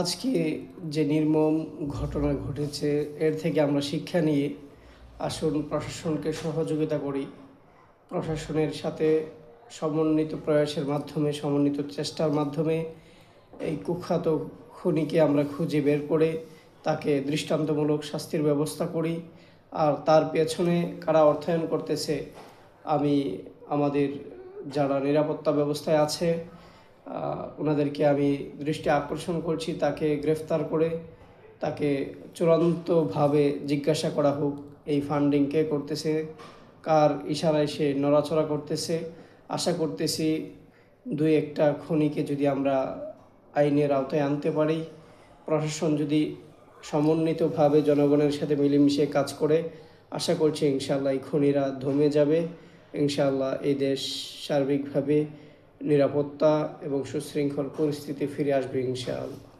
আজকে যে নির্মম ঘটনা ঘটেছে, এর থেকে আমরা শিক্ষা নিয়ে আসুন প্রশাসনকে সহযোগিতা করি। প্রশাসনের সাথে সমন্বিত প্রয়াসের মাধ্যমে, সমন্বিত চেষ্টার মাধ্যমে এই কুখ্যাত খুনিকে আমরা খুঁজে বের করে তাকে দৃষ্টান্তমূলক শাস্তির ব্যবস্থা করি। আর তার পেছনে কারা অর্থায়ন করতেছে, আমি আমাদের যারা নিরাপত্তা ব্যবস্থায় আছে ওনাদেরকে আমি দৃষ্টি আকর্ষণ করছি, তাকে গ্রেফতার করে তাকে চূড়ান্তভাবে জিজ্ঞাসা করা হোক এই ফান্ডিং কে করতেছে, কার ইশারায় সে নড়াচড়া করতেছে। আশা করতেছি দুই একটা খনিকে যদি আমরা আইনের আওতায় আনতে পারি, প্রশাসন যদি সমন্বিতভাবে জনগণের সাথে মিলেমিশে কাজ করে, আশা করছি ইনশাল্লাহ এই খনিরা ধমে যাবে। ইনশাল্লাহ এই দেশ সার্বিকভাবে নিরাপত্তা এবং সুশৃঙ্খল পরিস্থিতি ফিরে আসবে ইনশাআল্লাহ।